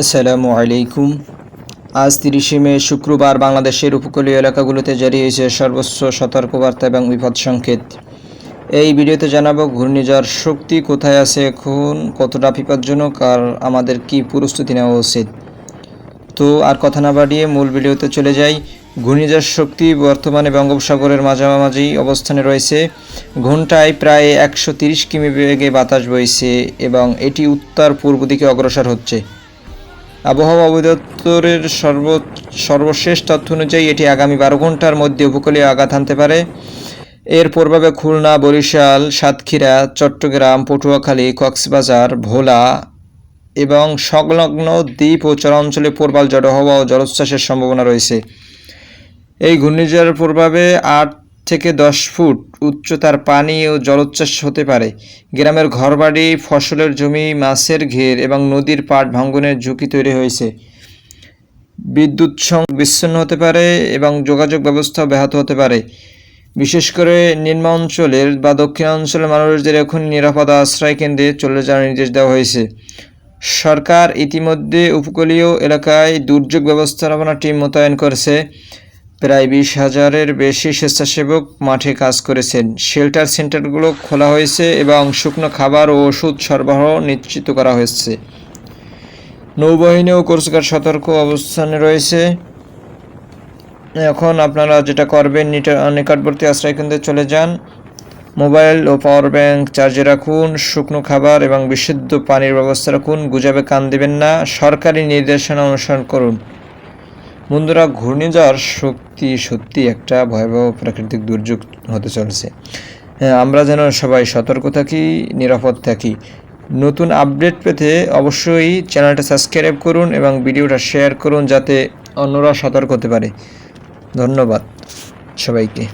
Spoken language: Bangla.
আসসালামু আলাইকুম। আজ তিরিশে মে, শুক্রবার বাংলাদেশের উপকূলীয় এলাকাগুলোতে জারি হয়েছে সর্বোচ্চ সতর্কবার্তা এবং বিপদ সংকেত। এই ভিডিওতে জানাব ঘূর্ণিঝড় শক্তি কোথায় আছে এখন কতটা বিপজ্জনক আর আমাদের কি প্রস্তুতি নেওয়া উচিত। তো আর কথা না বাড়িয়ে মূল ভিডিওতে চলে যাই। ঘূর্ণিঝড় শক্তি বর্তমানে বঙ্গোপসাগরের মাঝামাঝি অবস্থানে রয়েছে। ঘন্টায় প্রায় একশো কিমি বেগে বাতাস বইছে এবং এটি উত্তর পূর্ব দিকে অগ্রসর হচ্ছে। আবহাওয়া অধিদপ্তরের সর্ব সর্বশেষ তথ্য অনুযায়ী এটি আগামী বারো ঘণ্টার মধ্যে উপকূলীয় আঘাত হানতে পারে। এর প্রভাবে খুলনা, বরিশাল, সাতক্ষীরা, চট্টগ্রাম, পটুয়াখালী, কক্সবাজার, ভোলা এবং সংলগ্ন দ্বীপ ও চরাঞ্চলে প্রবাল জড় হওয়া ও জলোচ্ছ্বাসের সম্ভাবনা রয়েছে। এই ঘূর্ণিঝড়ের প্রভাবে আট থেকে দশ ফুট উচ্চতার পানি ও জলোচ্ছ্বাস হতে পারে। গ্রামের ঘরবাড়ি, ফসলের জমি, মাছের ঘের এবং নদীর পাট ভাঙ্গনের ঝুঁকি তৈরি হয়েছে। বিদ্যুৎ সং বিচ্ছিন্ন হতে পারে এবং যোগাযোগ ব্যবস্থা ব্যাহত হতে পারে। বিশেষ করে নিম্ন অঞ্চলের বা দক্ষিণাঞ্চলের মানুষদের এখন নিরাপদ আশ্রয় কেন্দ্রে চলে যাওয়ার নির্দেশ দেওয়া হয়েছে। সরকার ইতিমধ্যে উপকূলীয় এলাকায় দুর্যোগ ব্যবস্থাপনা টিম মোতায়েন করেছে। প্রায় বিশ হাজারের বেশি স্বেচ্ছাসেবক মাঠে কাজ করেছেন। শেল্টার সেন্টারগুলো খোলা হয়েছে এবং শুকনো খাবার ও ওষুধ সরবরাহ নিশ্চিত করা হয়েছে। নৌবাহিনী ও কোস্টগার্ড সতর্ক অবস্থানে রয়েছে। এখন আপনারা যেটা করবেন নিকটবর্তী আশ্রয়কেন্দ্রে চলে যান। মোবাইল ও পাওয়ার ব্যাংক চার্জে রাখুন, শুকনো খাবার এবং বিশুদ্ধ পানির ব্যবস্থা রাখুন। গুজাবে কান দেবেন না। সরকারি নির্দেশনা অনুসরণ করুন। বন্ধুরা, ঘূর্ণিঝড় শক্তি সত্যি একটা ভয়াবহ প্রাকৃতিক দুর্যোগ হতে চলেছে। হ্যাঁ আমরা যেন সবাই সতর্ক থাকি, নিরাপদ থাকি। নতুন আপডেট পেতে অবশ্যই চ্যানেলটা সাবস্ক্রাইব করুন এবং ভিডিওটা শেয়ার করুন যাতে অন্যরা সতর্ক হতে পারে। ধন্যবাদ সবাইকে।